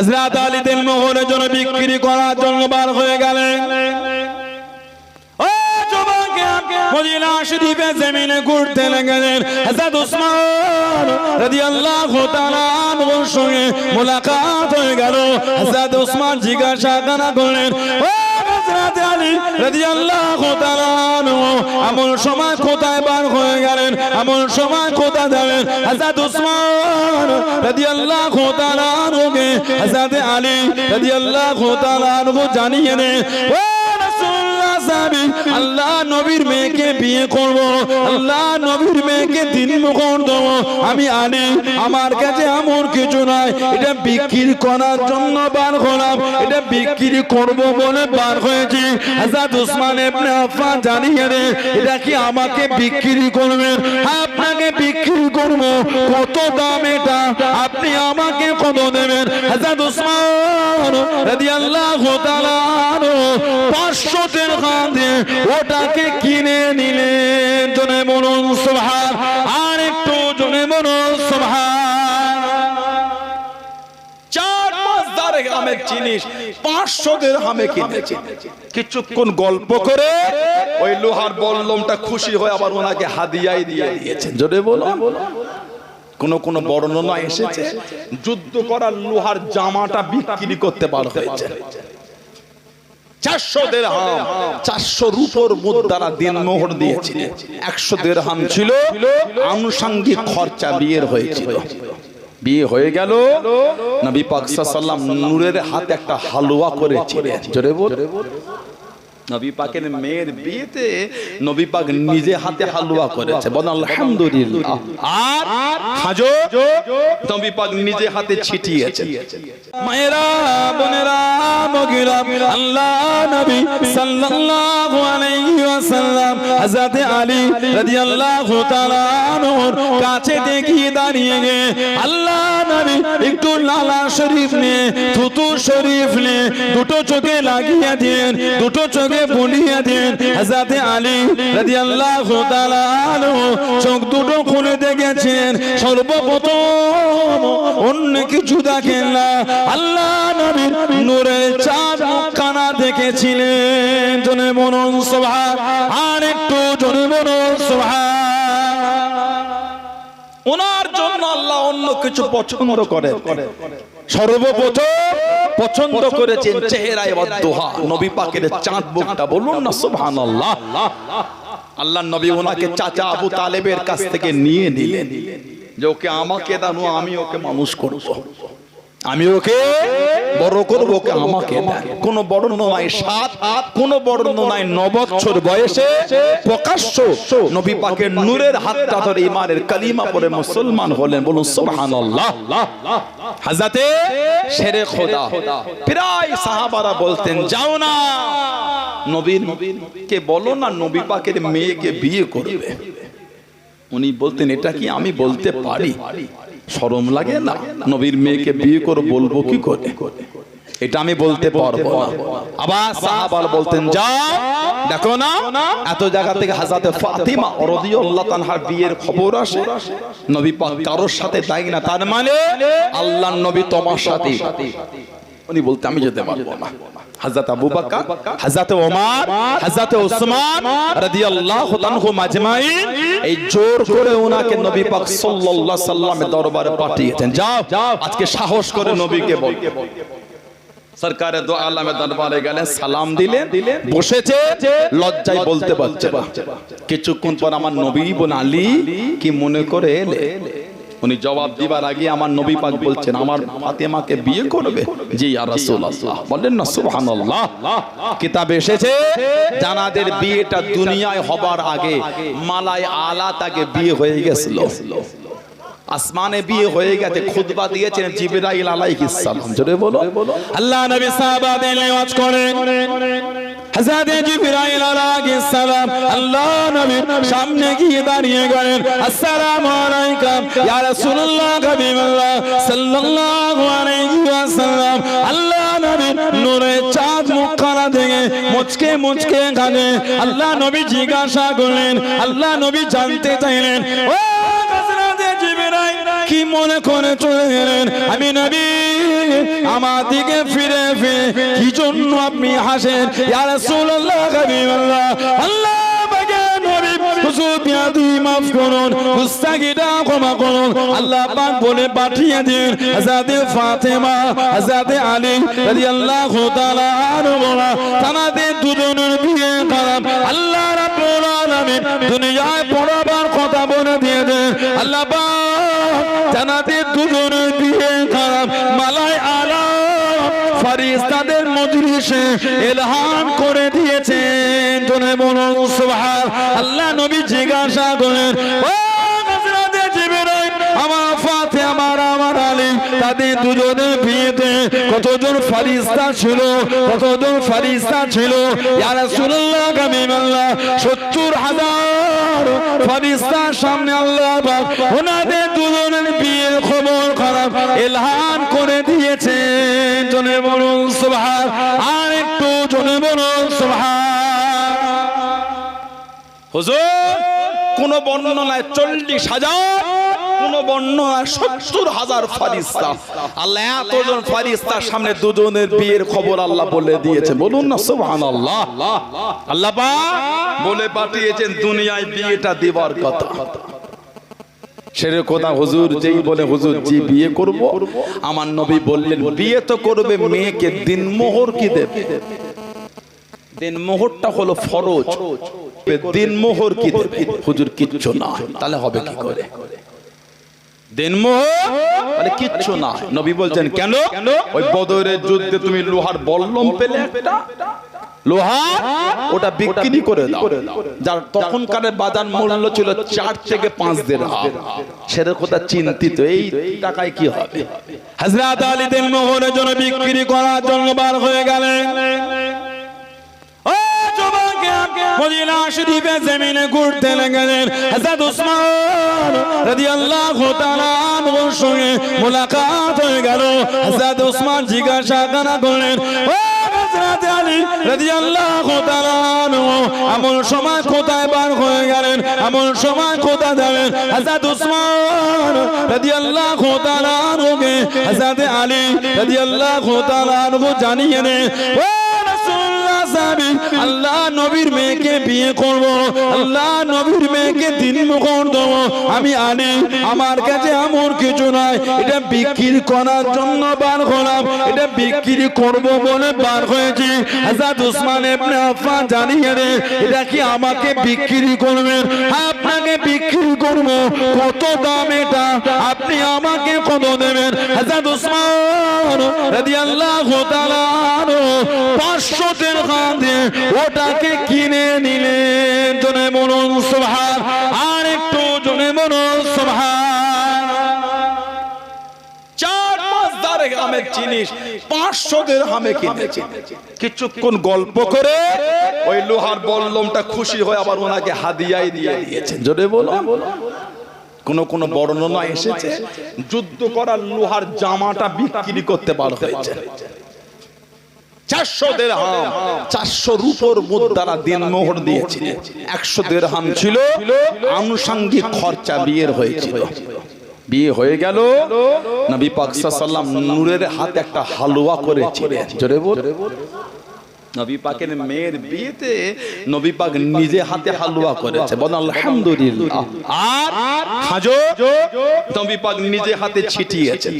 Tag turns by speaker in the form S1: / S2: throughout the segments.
S1: হযরত আলী তেল মোহরের জন্য বিক্রি করার জন্য বার হয়ে গেলেন জমিনে মোলাকাত হয়ে জিজ্ঞাসা করেন ও আলী রাদিয়াল্লাহু তাআলা এমন সময় কোথায় বার হয়ে গেলেন, আমল সময় কোথায় যাবেন হযরত উসমান রাদিয়াল্লাহু তাআলা আনহুকে, হযরত আলী রাদিয়াল্লাহু তাআলা আনহু জানিয়ে নেন সাহাবী আল্লাহ নবীর মেয়েকে বিয়ে করব। আল্লাহ নবীর মেয়েকে দিন মুখর দেব। আমি আনি। আমার কাছে এমন কিছু নাই। এটা বিক্রি করার জন্য বার হলাম। এটা বিক্রি করব বলে বার হয়েছি। হাজার উসমান ইবনে আফফান জানিয়ে দে, এটা কি আমাকে বিক্রি করবেন আপনাকে বিক্রি করব। কত দাম এটা? আপনি আমাকে কত দেবেন। হাজার উসমান রাদিয়াল্লাহু তাআলা 500 দিরহাম দিয়ে ওটাকে কিনে নিলেন। জনে বলুন, সুবহান। আর একটু জনে বলুন, সুবহান।
S2: চার জিনিস পাঁচশো কিছুক্ষণ গল্প করে ওই লোহার বল্লমটা খুশি হয়ে আবার ওনাকে হাদিয়াই দিয়ে দিয়েছেন কোন কোন বর্ণনা এসেছে যুদ্ধ করার লোহার জামাটা বিক্রি করতে পার হয়েছে। চারশো দেড়হাম চারশো রুপোর মুদ্রা দিন মোহর দিয়েছিলেন একশো দেড়হাম ছিল আনুষাঙ্গিক খরচা বিয়ের হয়েছিল। বিয়ে হয়ে গেল নবী পাক সাল্লাম নূরের হাতে একটা হালুয়া করেছিলেন। জোরে বল। নবী পাকের মেয়ের বিয়েতে নবী পাক নিজে হাতে হালুয়া করেছে। বল আলহামদুলিল্লাহ। আর খাজো? নবী পাক নিজে হাতে ছিটিয়েছে।
S1: মায়েরা বোনেরা মগিরা আল্লাহ নবী সাল্লাল্লাহু আলাইহি ওয়াসাল্লাম হযরত আলী রাদিয়াল্লাহু তাআলা কাছে দেখিয়ে দাঁড়িয়ে গে আল্লাহ নবী একটু লালা শরীফ নে, থুতু শরীফ নে, দুটো চোখে লাগিয়ে দেন দুটো চোখে বুলিয়ে দেন হযরত আলী রাদিয়াল্লাহু তাআলা আনহু চোখ দুটো খুলে দেখেছেন, সর্বপ্রথম অন্য কিছু দেখেন না। আল্লাহ নবীর নূরের চাঁদ মুখখানা দেখেছিলেন জনে মনন সভা আর একটু জনে মনন সভা
S2: আল্লাহ অন্য কিছু পছন্দ করে। সর্বপ্রথম পছন্দ করেছেন চেহারায় দোহা নবী পাকের চাঁদ বুকটা বলুন না সুবহানাল্লাহ। আল্লাহ নবী ওনাকে চাচা আবু তালেবের কাছ থেকে নিয়ে নিলেন। যে ওকে আমাকে দানো আমি ওকে মানুষ করব। আমি ওকে বড় করব আমাকে কোন বর্ণ নাই সাত, কোন বর্ণ নাই ন বছর বয়সে প্রকাশ্য নবী পাকের নূরের হাতটা ধরে ইমানের কালিমা পরে মুসলমান হলেন। বলুন, সুবহানাল্লাহ। হাজাতে শেরে খোদা। প্রায় সাহাবারা বলতেন, যাও না। নবীর কে বলো না, নবী পাকের মেয়েকে বিয়ে করবে? উনি বলতেন, এটা কি আমি বলতে পারি? শরম লাগে না? নবীর মেয়েকে বিয়ে করে বলব কি করে? এটা আমি বলতে পারব আবার সাহাবার বলতেন যা দেখো না এত জায়গা থেকে হাজাতে ফাতিমা রাদিয়াল্লাহু তাআলার বিয়ের খবর আসে। নবী পাক কারোর সাথে তাই না। তার মানে আল্লাহর নবী তোমার সাথে উনি বলতে আমি যেতে পারব না। হযরত আবু বকর হযরত ওমর হযরত ওসমান রাদিয়াল্লাহু তাআলা মাজমাইন এই জোর করে ওনাকে নবী পাক সাল্লাল্লাহু আলাইহি সাল্লামের দরবারে পাঠিয়েছেন। যাও আজকে সাহস করে নবীকে বল। সরকারে দো আলমে দরবারে গেলেন সালাম দিলেন বসেছে লজ্জায় বলতে পারছে না। কিছুক্ষণ পর আমার নবী বোন আলী কি মনে করে এলে? উনি জবাব দিবার আগে আমার নবী পাক বলছেন, আমার ফাতেমাকে বিয়ে করবে? জি, ইয়া রাসূলুল্লাহ। বলেন না, সুবহানাল্লাহ। কিতাবে এসেছে জানাদের বিয়েটা দুনিয়ায় হবার আগে মালায় আলা তাকে বিয়ে হয়ে গেছিল। আসমানে বিয়ে হয়ে গেছে, খুতবা দিয়েছেন জিবরাইল আলাইহিস সালাম। জোরে বলো।
S1: আল্লাহ নবী সাহাবাদের নেওয়াজ করেন। আল্লাহ নবীর সামনে গিয়ে দাঁড়িয়ে গেলেন। আসসালামু মুচকে মুচকে কাঁদে। আল্লাহ নবী জিজ্ঞাসা করলেন, আল্লাহ নবী জানতে চাইলেন? ও মনে করে চলে গেলেন আমি নবী, আমার দিকে ফিরে ফিরে, কি জন্য আপনি হাসেন? আল্লাহ কথা বলে দিয়ে দেন। আল্লাহ দুজনের বিয়ে করাম মালাই আলা ফারিস্তাদের মজলিসে এলহাম করে দিয়েছেন। জনে বলুন, সুবহান। আল্লাহ নবী জিজ্ঞাসা করেন কতজন ফারিস্তা ছিল? ছিল? 70 হাজার ফারিস্তার সামনে আল্লাহ পাক ওনাদের দুজনের বিয়ের খবর খারাপ এলহান করে দিয়েছে জনে বলুন, সুবহান। আর একটু জনে বলুন, সুবহান।
S2: হুজুর, কোন বর্ণনায় চল্লিশ হাজার হুজুর যেই বলে, হুজুর জি, বিয়ে করব। আমার নবী বললেন, বিয়ে তো করবে মেয়েকে দিন মোহর কি দেবে? দিন মোহরটা হলো ফরজ। দিন মোহর কি দেবে? হুজুর, কিচ্ছু না তাহলে হবে কি করে? দিন মোহর মানে কিচ্ছু না। নবী বলছেন কেন? ওই বদরের যুদ্ধে তুমি লোহার বল্লম পেলে একটা? লোহা? ওটা বিক্রি করে দাও। যার তখনকার বাজার মূল্য ছিল চার থেকে পাঁচ দিন সেটা কথা চিন্তিত। এই টাকায় কি হবে?
S1: হযরত আলী দিন মোহরের জন্য বিক্রি করার জন্য বার হয়ে গেলেন। মদিনা হয়ে এমন সময় কোথায় বার হয়ে গেলেন? এমন সময় কোথায় যাবেন হযরত উসমান রাদিয়াল্লাহু তাআলা আনহুকে হযরত আলী রাদিয়াল্লাহু তাআলা আনহু জানিয়ে দেন সাহাবী আল্লাহ নবীর মেয়েকে বিয়ে করব আল্লাহ নবীর মেয়েকে দিন মুখর দেব। আমি আনি আমার কাছে এমন কিছু নাই এটা বিক্রি করার জন্য বার হলাম এটা বিক্রি করব বলে বার হয়েছি। হাজার উসমান ইবনে আফফান জানিয়ে দে এটা কি আমাকে বিক্রি করবেন হ্যাঁ, আপনাকে বিক্রি করব? কত দাম এটা? আপনি আমাকে কত দেবেন? হাজার উসমান রাদিয়াল্লাহু তাআলা পাঁচশো 500 দিরহাম দিয়ে ওটাকে কিনে নিলেন। জনে মনোজ সুবহান। আর একটু জনে বলুন
S2: জিনিস পাঁচশো দের হামে কিনেছে কিছুক্ষণ গল্প করে ওই লোহার বল্লমটা খুশি হয়ে আবার ওনাকে হাদিয়াই দিয়ে দিয়েছেন জোরে বলো কোন কোন বর্ণনা এসেছে? যুদ্ধ করার লোহার জামাটা বিক্রি করতে পার হয়েছে। চারশো দেড়হাম চারশো রূপর মুদ্রা দিন মোহর দিয়েছিলেন একশো দেড়হাম ছিল আনুষঙ্গিক খরচা বিয়ের হয়েছিল। বিয়ে হয়ে গেল। নবী পাক সাল্লাম নূরের হাতে একটা হালুয়া করেছিলেন জোরে বল। নবী পাকের মেয়ের বিয়েতে নবী পাক নিজে হাতে হালুয়া করেছে। বল আলহামদুলিল্লাহ। আর খাজো? নবী পাক নিজে হাতে ছিটিয়েছে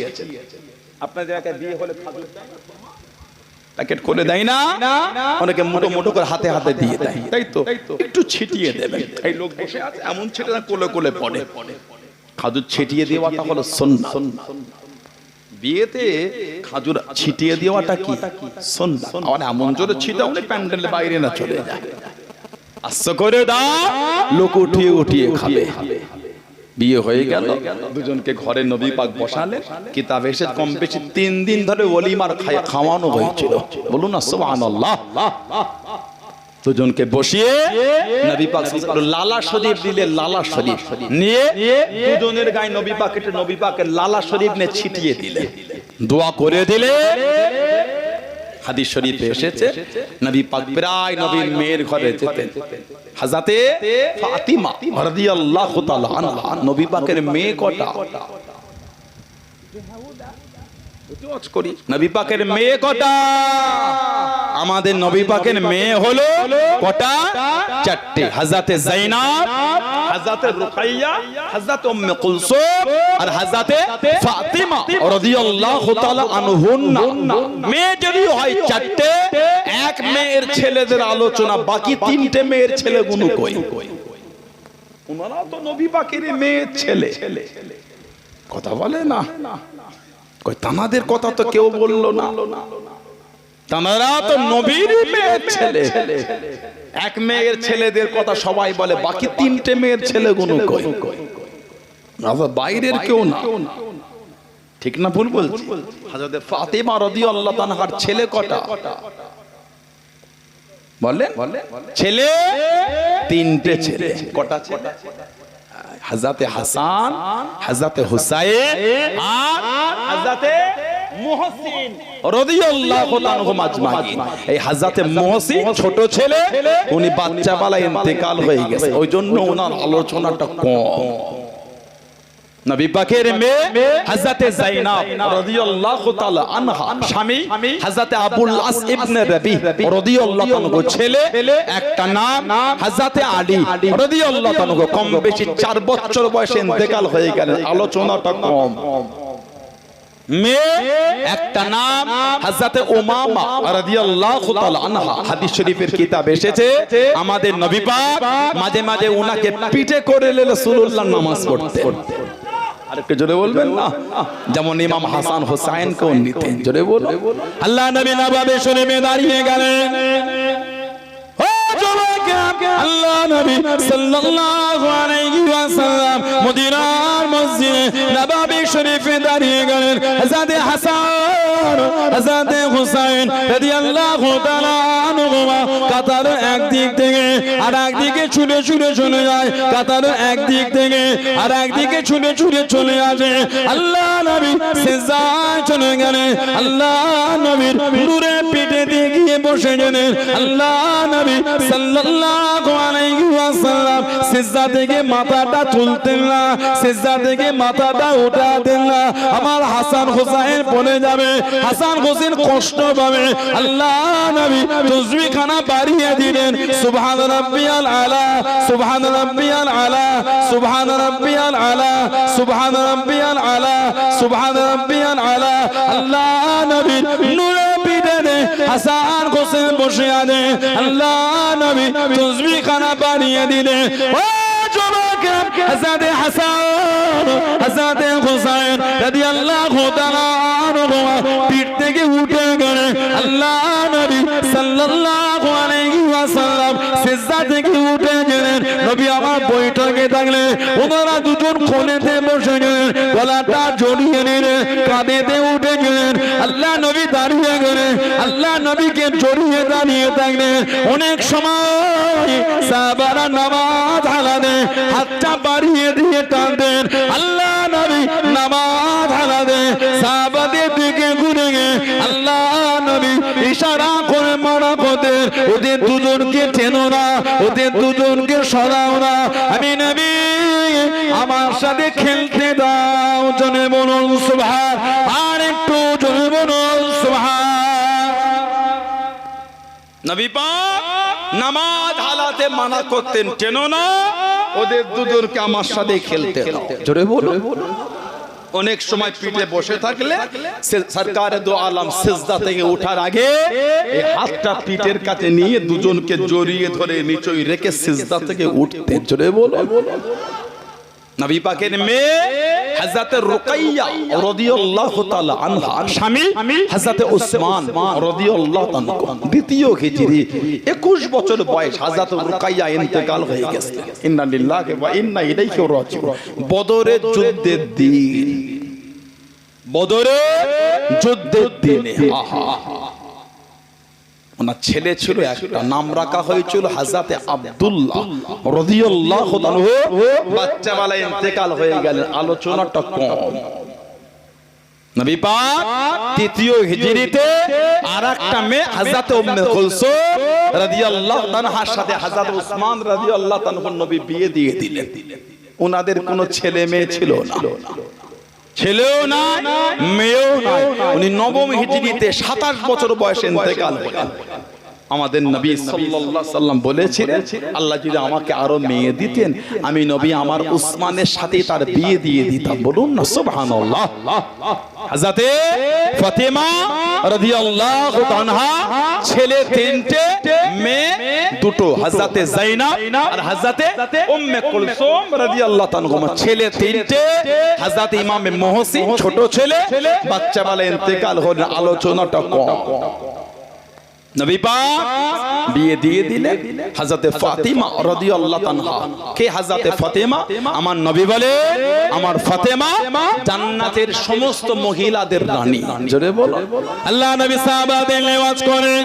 S2: আপনাদের এলাকায় বিয়ে হলে খাজো? প্যাকেট করে দেয় না। অনেকে মোটো মোটো করে হাতে হাতে দিয়ে দেয়। তাই তো। একটু ছিটিয়ে দেবেন। এই লোক বসে আছে এমন ছেলে না কোলে কোলে পড়ে। খাজুর ছিটিয়ে দেওয়াটা হলো সন্না বিয়েতে খাজুর ছিটিয়ে দেওয়াটা কি? সন্না আর এমন জোরে ছিটাও না প্যান্ডেলের বাইরে না চলে যায়। আস্তে করে দাও, লোক উঠিয়ে উঠিয়ে খাবে। বিয়ে হয়ে গেল, দুজনকে ঘরে নবী পাক বসালেন। কিতাব এসে কম বেশি তিন দিন ধরে ওলিমার খাই- খাওয়ানো হয়েছিল। বলুন না, সুবহানাল্লাহ। দুজনকে বসিয়ে নবী পাক লালা শরীফ দিলে লালা শরীফ নিয়ে দুজনের গায়ে নবী পাকের নবী পাকের লালা শরীফ নিয়ে ছিটিয়ে দিলে। দোয়া করে দিলে। হাদিস শরীফে এসেছে নবী পাক প্রায় নবীর মেয়ের ঘরে যেতেন। হাজাতে ফাতিমা রাদিয়াল্লাহু তাআলা আনহা নবী পাকের মেয়ে কটা? নবী পাকের মেয়ে কটা? আমাদের নবী পাকের মেয়ে হলো কটা? চারটে। হাজাতে জাইনাব হাজাতে রুকাইয়া হাজাতে উম্মে কুলসুম আর হাজাতে ফাতিমা রাদিয়াল্লাহু তাআলা আনহুন্না। মেয়ে যদি হয় চারটে এক মেয়ের ছেলেদের আলোচনা বাকি তিনটে মেয়ের ছেলেগুলো কই ওনারা তো নবী পাকের মেয়ের ছেলে। কথা বলে না। কই তানাদের কথা তো কেউ বলল না। তানারা তো নবীর মেয়ের ছেলে। এক মেয়ের ছেলেদের কথা সবাই বলে, বাকি তিনটে মেয়ের ছেলেগুলো কই বাইরের কেউ না। ঠিক না ভুল বলছি? হাজরতে ফাতেমা রাদিয়াল্লাহু তাআলার ছেলে কটা? বলে ছেলে, তিনটে ছেলে। কটা ছেলে? হাজাতে হাসান হাজাতে হুসাইন আর হাজাতে মুহসিন রাদিয়াল্লাহু তাআলা মাজমাইন এই হাজাতে মুহসিন ছোট ছেলে উনি বাচ্চা বেলায় ইন্তেকাল হয়ে গেছে। ওই জন্য ওনার আলোচনাটা কম। নবী পাকের মেয়ে হযরতে যায়েনব রাদিয়াল্লাহু তাআলা আনহা স্বামী হযরতে আবুল আস ইবনে রবি রাদিয়াল্লাহু তাআলা ছেলে। একটা নাম হযরতে আলী। রাদিয়াল্লাহু তাআলা কম বেশি 4 বছর বয়সে ইন্তেকাল হয়ে গেলেন। আলোচনাটা কম। মেয়ে একটা নাম হযরতে উমামা রাদিয়াল্লাহু তাআলা আনহা। হাদিস শরীফের কিতাব এসেছে। আমাদের নবী পাক মাঝে মাঝে উনাকে পিঠে করে রাসূলুল্লাহ নামাজ আরেকটু জোরে বলবেন না? যেমন ইমাম হাসান হোসাইন কে নিতেন। জোরে বল
S1: আল্লাহ নবী নবাবে শরীফে দাঁড়িয়ে গেলেন। আল্লাহ নবী সাল্লাল্লাহু আলাইহি ওয়াসাল্লাম মদিনার মসজিদে নবাবে শরীফে দাঁড়িয়ে গেলেন। হযরত হাসান, হযরত হুসাইন রাদিয়াল্লাহু তাআলা আনহুমা কাতার একদিক থেকে আর একদিকে ছুটে ছুটে চলে যায়, কাতার একদিক থেকে আর একদিকে ছুটে ছুটে চলে আসে। আল্লাহ নবী সেজদায় চলে গেলেন আল্লাহ নবীর নূরে পিঠে দিয়ে গিয়ে বসে গেলেন আল্লাহ নবী সাল্লাল্লাহু আলাইহি ওয়াসাল্লাম সিজদা থেকে মাথাটা তুলতেন না, সিজদা থেকে মাথাটা উঠাতেন না। আমার হাসান হোসেন পড়ে যাবে, হাসান হোসেন কষ্ট পাবে। আল্লাহ নবী তসবিহ খানা বাড়িয়ে দিলেন। সুবহান রাব্বিয়াল আলা, সুবহান রাব্বিয়াল আলা। সুবহান রাব্বিয়াল আলা, সুবহান রাব্বিয়াল আলা, সুবহান রাব্বিয়াল আলা। আল্লাহ নবী নূরে পিঠে হাসান হোসেন বসে আছে আল্লাহ নবী তসবিহ খানা বাড়িয়ে দিলে ও যুবক হযরত হাসান হযরত হুসাইন রাদিয়াল্লাহু তাআলা আনহুমা পিঠ থেকে উঠে গেলে আল্লাহ নবী সাল্লাল্লাহু আলাইহি ওয়াসাল্লাম সিজদা থেকে উঠে গেলেন নবী আমার বৈঠকে থাকলে ওনারা দুজন কোণেতে বসে গেলেন গলাটা জড়িয়ে নিলেন কাঁধেতে উঠে গেলেন আল্লাহ নবী দাঁড়িয়ে গেলেন আল্লাহ নবীকে জড়িয়ে দাঁড়িয়ে থাকলেন। অনেক সময় সাহাবারা নামাজ হালাদে হাতটা বাড়িয়ে দিয়ে টানতেন আল্লাহ নবী নামাজ হালাদে সাহাবাদের দিকে ঘুরে গে আল্লাহ নবী ইশারা ওদের দুজনকে টেনো না, ওদের দুজনকে সরাও না। আমি নবী, আমার সাথে খেলতে দাও জনে বলুন সুভার আর একটু জনে বলুন সুভার
S2: নবী নামাজ হালাতে মানা করতেন কেন না, ওদের দুজনকে আমার সাথে খেলতে। জোরে বলো অনেক সময় পিঠে বসে থাকলে সরকার দু আলম সিজদা থেকে ওঠার আগে এই হাতটা পিঠের কাছে নিয়ে দুজনকে জড়িয়ে ধরে নিচই রেখে সিজদা থেকে উঠতে জোরে বলো নবী পাকের মেয়ে হযরত রুকাইয়া রাদিয়াল্লাহু তাআলা আনহা, স্বামী হযরত উসমান রাদিয়াল্লাহু তাআলা দ্বিতীয় হিজরি 21 বছর বয়স হযরত রুকাইয়া ইন্তেকাল হয়ে গেছে। ইন্না লিল্লাহি ওয়া ইন্না ইলাইহি রাজিউন। বদরের যুদ্ধের দিন। বদরের যুদ্ধের দিনে। আহা। ওনার ছেলে ছিল একটা নাম রাখা হয়েছিল হাজাতে আব্দুল্লাহ রাদিয়াল্লাহু তাআলা বাচ্চা বেলায় ইন্তেকাল হয়ে গেলেন আলোচনাটা কম। নবী পাক তৃতীয় হিজরিতে আরেকটা মেয়ে হযরত উম্মে কুলসুম রাদিয়াল্লাহু তাআলার সাথে হযরত উসমান রাদিয়াল্লাহু তাআলা নবী বিয়ে দিয়ে দিলেন। ওনাদের কোনো ছেলে মেয়ে ছিল না। ছেলেও না মেয়েও না উনি নবম হিজড়িতে সাতাশ বছর বয়সে ইন্তেকাল করেন। আমাদের নবী সাল্লাল্লাহু সাল্লাম বলেছিলেন আল্লাহ যদি আমাকে আরও মেয়ে দিতেন আমি নবী আমার উসমানের সাথে তার বিয়ে দিয়ে দিতাম বলুন না সুবহানাল্লাহ। হযরতে ফাতেমা রাদিয়াল্লাহু তাআলা ছেলে তিনটে মেয়ে দুটো হযরতে যায়নাব আর হযরতে উম্মে কুলসুম রাদিয়াল্লাহু তাআলা ছেলে তিনটে হযরত ইমাম মুহসিন ছোট ছেলে বাচ্চা বেলা ইন্তেকাল হলেন আলোচনাটা কম। নবী পাক বিয়ে দিয়ে দিলেন হযরতে ফাতিমা রাদিয়াল্লাহু তাআলা। কে হযরতে ফাতেমা? আমার নবী বলে আমার ফাতেমা জান্নাতের সমস্ত মহিলাদের রানী। জোরে বলো।
S1: আল্লাহ নবী সাহাবাদের লেওয়াজ করেন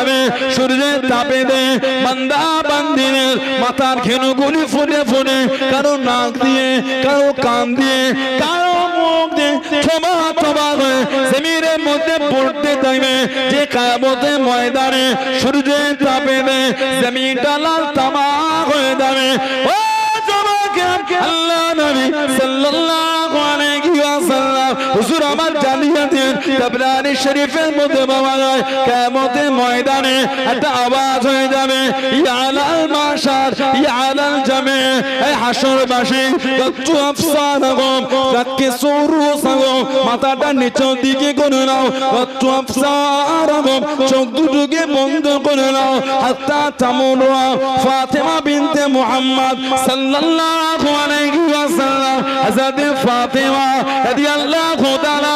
S1: যাবে, সূর্যের তাপে দে। বান্দা বান্দিনের মাথার ঘেনুগুলি ফুটে ফুটে, কারও নাক দিয়ে, কারও কান দিয়ে, কারও মুখ দিয়ে থমা থমা হয়ে জমিনের মধ্যে পড়তে থাকবে যে কায়ামতের ময়দানে সূর্যের তাপে দে, জমিনটা লাল তামা হয়ে যাবে। ও জমাকে আল্লাহ নবী সাল্লাল্লাহু আলাইহি ওয়াসাল্লাম হুজুর আমার জানিয়েছেন তাবরানি শরীফের মধ্যে ময়দানে একটা আওয়াজ হয়ে যাবে। মাশার জামে, এই মাথাটা দিকে নাও চোখ দুটোকে বন্ধ করে নাও, হাত্তা ফাতেমা বিনতে মুহাম্মদ সাল্লাল্লাহু আলাইহি ওয়াসাল্লাম, হযরত ফাতেমা রাদিয়াল্লাহু তাআলা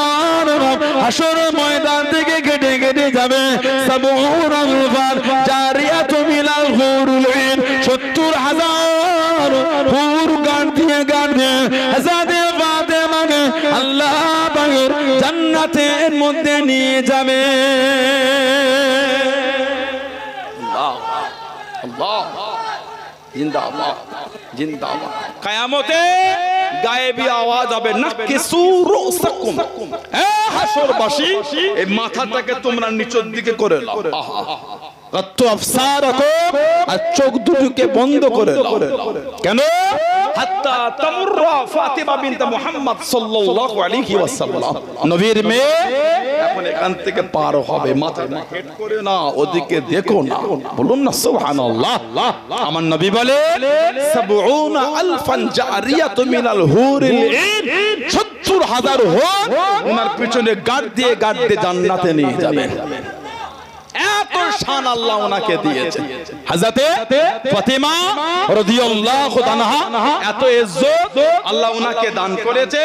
S1: হাসর ময়দান থেকে কেটে কেটে যাবে। সাবউর আলফার জারিয়াতু মিনাল হুরুল ইন 70 হাজার হুর গান দিয়ে গান দিয়ে হযরত ফাতেমাকে আল্লাহ পাকের জান্নাতের মধ্যে নিয়ে যাবে।
S2: আল্লাহ। জিন্দাবাদ। জিন্দাবাদ। কিয়ামতে গায়েবী আওয়াজ হবে রুসাকুম হাসরবাসী এই মাথাটাকে তোমরা নিচের দিকে করে নাও। কত আর চোখ দুটোকে বন্ধ করে নাও। কেন? হাত্তা তামুররা ফাতিমা বিনত মুহাম্মদ সাল্লাল্লাহু আলাইহি ওয়াসাল্লাম। নবীর মেয়ে? এখন এখান থেকে পার হবে মাথায় হেড করে না ওদিকে দেখো না। বলুন না সুবহানাল্লাহ। আমার নবী বলে সাবউনা আলফান জারিয়াতু মিনাল হুরিল ইন 70 হাজার ওনার পিছনে গার্ড দিয়ে গার্ড দিয়ে জান্নাতে নিয়ে যাবে। এত শান আল্লাহ ওনাকে দিয়েছে। হযরতে ফাতিমা রাদিয়াল্লাহু তাআলা এত ইজ্জত আল্লাহ ওনাকে দান করেছে।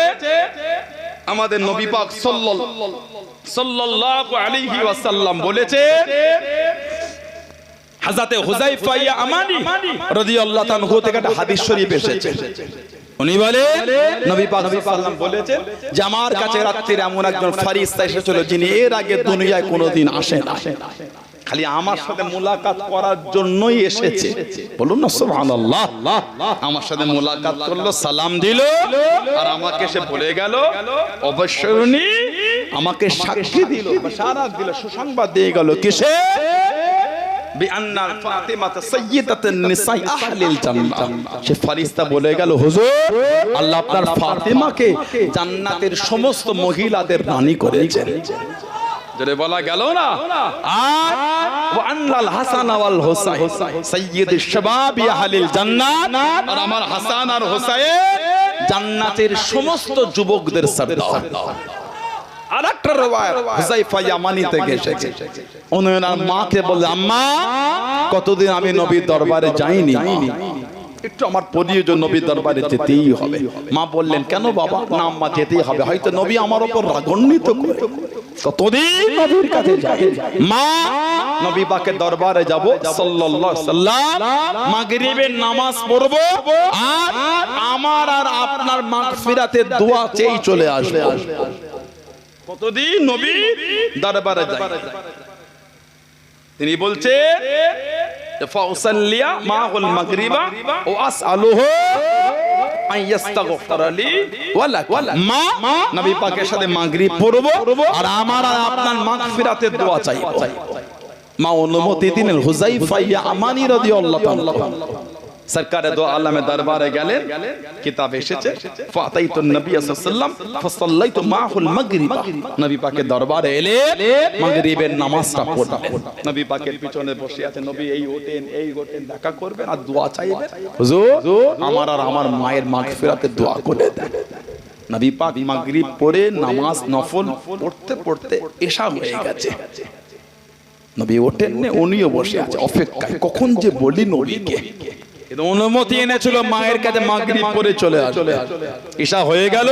S2: আমাদের নবী পাক সাল্লাল্লাহু সাল্লাল্লাহু আলাইহি ওয়াসাল্লাম বলেছে ইয়া আমানি রাদিয়াল্লাহু তাআলা থেকে একটা হাদিস শরীফ এসেছে। উনি বলে নবী পাক সাল্লাম বলেছেন যে আমার কাছে রাত্রির এমন একজন ফারিস্তা এসেছিল যিনি এর আগে দুনিয়ায় কোনোদিন আসে না খালি আমার সাথে মুলাকাত করার জন্যই এসেছে। বলুন না, সুবহানাল্লাহ। আমার সাথে মুলাকাত করল, সালাম দিল, আর আমাকে সে বলে গেল, অবশ্যই আমাকে সাক্ষী দিল সারা দিল, সুসংবাদ দিয়ে গেল, কিসে? আল্লাহ আপনার ফাতিমাকে জান্নাতের সমস্ত মহিলাদের রানী করেছেন। বলা গেল না? আর ওয়ান্নাল হাসান শাবাবি আহলিল জান্নাত। আর আমার হাসান আর জান্নাতের সমস্ত যুবকদের সর্দার। আরেকটা রওয়ায়াত হুযায়ফা ইয়ামানি থেকে এসেছে। মাকে বলে, আম্মা, কতদিন আমি নবীর দরবারে যাইনি? একটু আমার প্রিয়জন নবীর দরবারে যেতেই হবে। মা বললেন, কেন বাবা? না, আম্মা, যেতেই হবে। হয়তো নবী আমার উপর রাগান্বিত করে। নবীর কাছে যায় মা নবী পাকের দরবারে যাব, সাল্লাল্লাহু সাল্লাম মাগরিবের নামাজ পড়ব, আর আমার আর আপনার মাগফিরাতের দোয়া চেয়ে চলে কতদিন নবী দরবারে যায় তিনি বলছে ফাউসাল্লিয়া মাহুল মাগরিবা ও আসআলুহু মা নবী পাকের সাথে মাগরিব পড়ব আর আমার আর আপনার মাগফিরাতের দোয়া চাইব মা অনুমতি দিলেন হুজাইফা আমানি রাদিয়াল্লাহু তাআলা। সরকারে দো আলমে দরবারে গেলেন, কিতাব এসেছে ফাতাইতুন নবী সাল্লাল্লাহু ফাসাল্লাইতু মাহুল মাগরিবা। নবী পাকের দরবারে এলে, মাগরিবের নামাজটা পড়লেন নবী পাকের পিছনে বসে আছে, নবী, এই ওঠেন এই ওঠেন, দেখা করবেন আর দোয়া চাইবেন? হুজুর, আমার আর আমার মায়ের মাগফিরাতের দোয়া করে দেন। নবী পাক মাগরিব পড়ে নামাজ নফল পড়তে পড়তে এশা হয়ে গেছে। নবী ওঠেন উনিও বসে আছে, অপেক্ষায়, কখন যে বলি নবীকে? অনুমতি এনেছিল মায়ের কাছে মাগরিব পরে চলে আসলে ঈশা হয়ে গেল।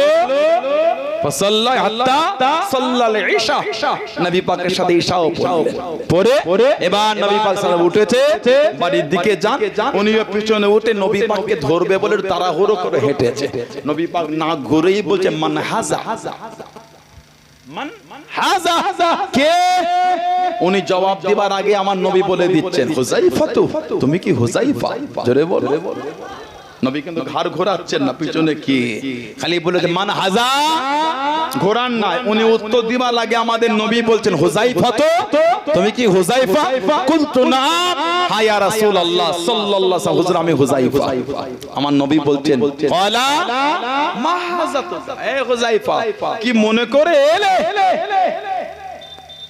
S2: নবী পাকের সাথে ঈশাও পড়লেন। পরে এবার নবী পাক উঠেছে। বাড়ির দিকে যান। উনিও পিছনে উঠে নবী পাককে ধরবে বলে তাড়াহুড়ো করে হেঁটেছে। নবী পাক না ঘুরেই বলছে মান উনি জবাব দেবার আগে আমার নবী বলে দিচ্ছেন হুজাইফা তুমি কি হুজাইফা? জোরে বলো। নবী কিন্তু ঘাড় ঘোরাচ্ছেন না, পিছনে কি? খালি বলেছে মান হাজা? ঘোরান নাই উনি উত্তর দিবার লাগে আমাদের নবী বলছেন হুজাইফা তো? তুমি কি হুজাইফা কুনতু না? হ্যাঁ ইয়া রাসূলুল্লাহ, সাল্লাল্লাহু আলাইহি হুজুর, আমি হুজাইফা আমার নবী বলছেন, ক্বালা? মা হাজা তো? এ হুজাইফা কি মনে করে এলে?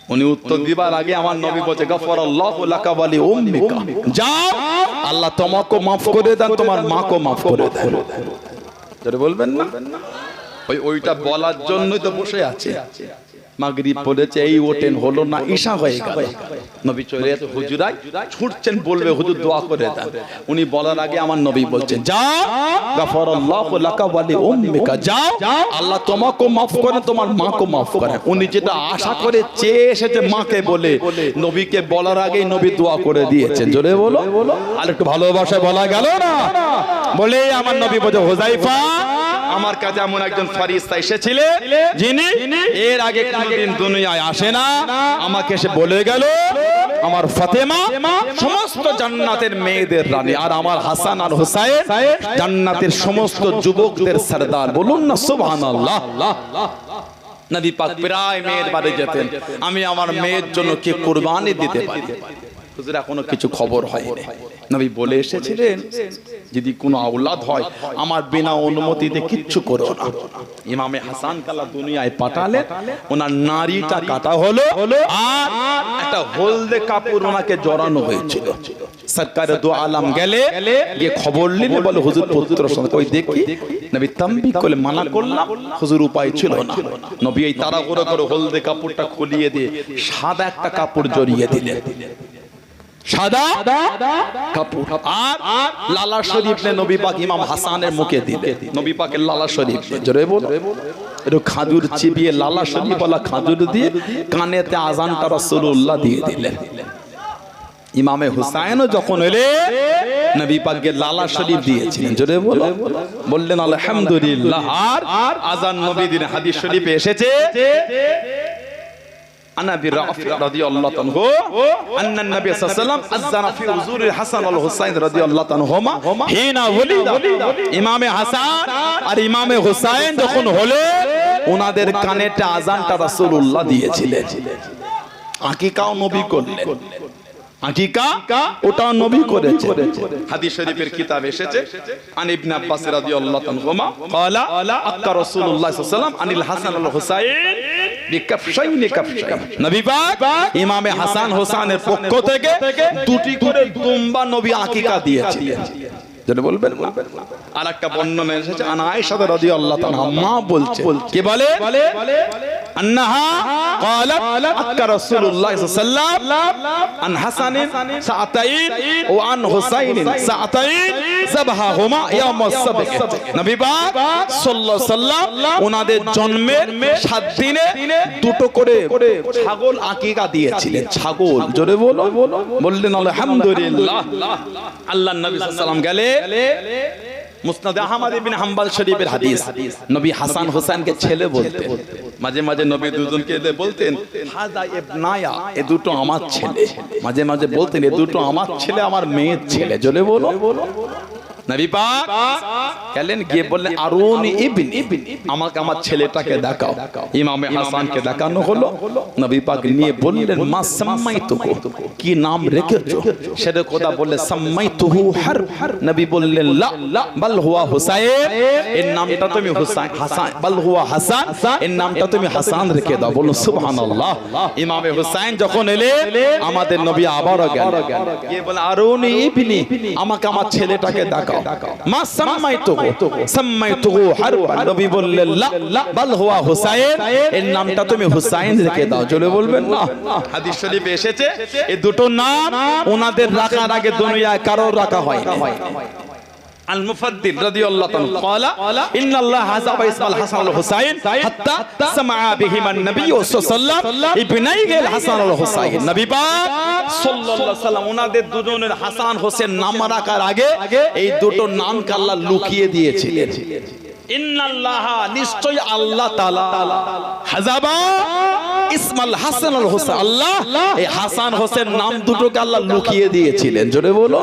S2: উনি উত্তর দিবার আগে আমার নবী বলছে গফর আল্লাহ লাকা ওয়ালি উম্মিকা। যাও। আল্লাহ তোমাকে মাফ করে দেন তোমার মাকে মাফ করে দেন। বলবেন না? ওই ওইটা বলার জন্যই তো বসে আছে। মাগরিব পড়েছে এই ওটেন হলো না ঈশা হয়ে গেল। নবী চলে এসে হুজুরাই ছুটছেন বলবে হুজুর দোয়া করে দেন উনি বলার আগে আমার নবী বলছেন যাও গাফারাল্লাহু লাকা ওয়ালি উম্মিকা যাও আল্লাহ তোমাকে মাফ করেন তোমার মাকে মাফ করেন। উনি যেটা আশা করে চেয়ে এসেছে মাকে বলে নবীকে বলার আগেই নবী দোয়া করে দিয়েছেন। জোরে বলো। আর একটু ভালোবাসায় বলা গেল না? বলে আমার নবী বলে হোজাইফা আমার কাছে এমন একজন ফারিস্তা এসেছিলেন যিনি এর আগে কোনদিন দুনিয়ায় আসে না। আমাকে সে বলে গেল আমার ফাতেমা সমস্ত জান্নাতের মেয়েদের রানী আর আমার হাসান আর হুসাইন জান্নাতের সমস্ত যুবকদের সরদার বলুন না সুবহানাল্লাহ। নবী পাক প্রায় মেয়ের বাড়ি যেতেন। আমি আমার মেয়ের জন্য কি কুরবানি দিতে পারি? হুজুর, এখনও কিছু খবর হয়নি। নবী বলে এসেছিলেন, যদি কোনো আওলাদ হয়, আমার বিনা অনুমতিতে কিচ্ছু করো না। ইমামে হাসান কালা দুনিয়ায় পাঠালে ওনার নারীটা কাটা হলো, আর একটা হলদে কাপড় ওনাকে জড়ানো হয়েছিল। সরকারে দু আলাম গেলে, গিয়ে খবর নিলে বলে, হুজুর পুত্র ওই দেখি? নবী তাম্বি করে মানা করলাম, হুজুর, উপায় ছিল না। নবী এই করে করে হলদে কাপড়টা খুলিয়ে দিয়ে সাদা একটা কাপড় জড়িয়ে দিলেন। সাদা কাপড়। আর লালা শরীফ নে নবী পাক ইমাম হাসানের মুখে দিলে নবী পাকের লালা শরীফ জোরে বল। একটু খাজুর চিবিয়ে লালা শরীফ ওয়ালা খাজুর দিয়ে কানেতে আজানটা রাসূলুল্লাহ দিয়ে দিলেন। ইমামে হুসাইনও যখন এলে নবী পাককে লালা শরীফ দিয়েছিলেন। জোরে বল। বললেন আলহামদুলিল্লাহ। আর আজান নবী দিন হাদিস শরীফে এসেছে। হাসান আর ইমামে হুসাইন ওনাদের আজানটা দিয়েছিলেন। আকিকাও নবী করলেন। আকিকা ওটা নবী করেছে। হাদিস শরীফের কিতাব এসেছে আন ইবনে আব্বাস রাদিয়াল্লাহু আনহুমা ক্বালা আক্কা রাসূলুল্লাহ সাল্লাল্লাহু আলাইহি ওয়াসাল্লাম আনিল হাসান ওয়াল হুসাইন বিকাফশাইন কাফশাইন। নবী পাক ইমামে হাসান হোসেনের পক্ষ থেকে দুটি করে দুম্বা নবী আকিকা যেটা বলবেন? আর একটা বর্ণনা এসেছে আনা আয়েশা রাদিয়াল্লাহু তাআলা মা বলছে। কি বলে? أنها قالت أكى رسول الله صلى الله عليه وسلم عن حسن ساعتين وعن حسين ساعتين ذبحهما يوم السبت নবী পাক সাল্লাল্লাহু আলাইহি সাল্লাম ওনাদের জন্মের সাত দিনে দুটো করে ছাগল আকিকা দিয়েছিলেন ছাগল জোরে বলো বললেন আলহামদুলিল্লাহ আল্লাহর নবী সাল্লাল্লাহু আলাইহি সাল্লাম গেলে মুসনাদ আহমদ ইবনে হাম্বল শরীফের হাদিস। নবী হাসান হোসেনকে ছেলে বলতেন। মাঝে মাঝে নবী দুজনকে বলতেন, হাজা ইবনায়া, এ দুটো আমার ছেলে। মাঝে মাঝে বলতেন, এ দুটো আমার ছেলে, আমার মেয়ের ছেলে। জলে বলো। নবী পাক গেলেন গিয়ে বললেন আরুন ইবন আমাকে আমার ছেলেটাকে দেখাও। ইমামে হাসানকে দেখানো হলো। নবী পাক নিয়ে বললেন মা সাম্মাইতুহু কি নাম রেখেছো? সেটা কথা বললে সাম্মাইতুহু হার। নবী বললেন লা বাল হুয়া হুসাইন। এর নামটা তুমি হুসাইন হাসান বাল হুয়া হাসান। এর নামটা তুমি হাসান রেখে দাও। বলো সুবহানাল্লাহ। ইমামে হুসাইন যখন এলে আমাদের নবী আবারও গেল গিয়ে বলে আরুন ইবনি আমাকে আমার ছেলেটাকে দেখাও মা সাম্মাইতুহু সাম্মাইতুহু হারবা নবী বললেন লা বাল হুয়া হুসাইন এর নামটা তুমি হুসাইন রেখে দাও চলে বলবেন না হাদিস শরীফে এসেছে এই দুটো নাম ওনাদের রাখার আগে দুনিয়ায় কারোর রাখা হয় المفضل رضي الله عنه قال إن الله حسب اسم الحسن والحسين حتى سمع بهما النبي صلى الله عليه وسلم ابني الحسن والحسين নবী পাক সাল্লাল্লাহু আলাইহি সাল্লাম ওনাদের দুজনের হাসান হোসেন নাম রাখার আগে এই দুটো নামকে আল্লাহ লুকিয়ে দিয়েছিলেন ইন্নাল্লাহ নিশ্চয় আল্লাহ তাআলা হাজাবা ইসমাল হাসান আল হোসেন, আল্লাহ, এই হাসান হোসেন নাম দুটোকে আল্লাহ লুকিয়ে দিয়েছিলেন, জোরে বলো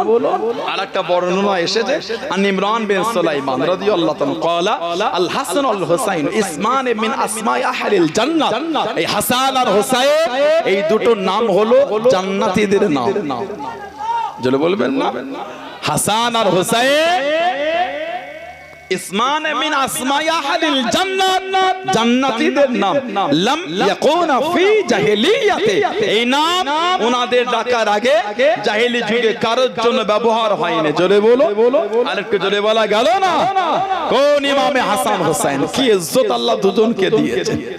S2: আর একটা বর্ণনা এসেছে, আন ইমরান বিন সুলাইমান রাদিয়াল্লাহু তাআলা ক্বালা আল হাসান আল হুসাইন ইসমান মিন আসমাই আহলিল জান্নাত। এই হাসান আর হুসাইন, এই দুটো নাম হলো জান্নাতীদের নাম। জোরে বলবেন না? হাসান আর হুসাইন ইসমান মিন আসমাই আহলিল জান্নাত। জান্নাতীদের নাম। লাম ইয়াকুনা ফি জাহেলিয়াতে। এই নাম ওনাদের ডাকার আগে জাহেলি যুগে কারোর জন্য ব্যবহার হয়নি। জোরে বলো। আরেকটু জোরে বলা গেল না? কোন ইমামে হাসান হোসেন? কি ইজ্জত আল্লাহ দুজনকে দিয়েছেন?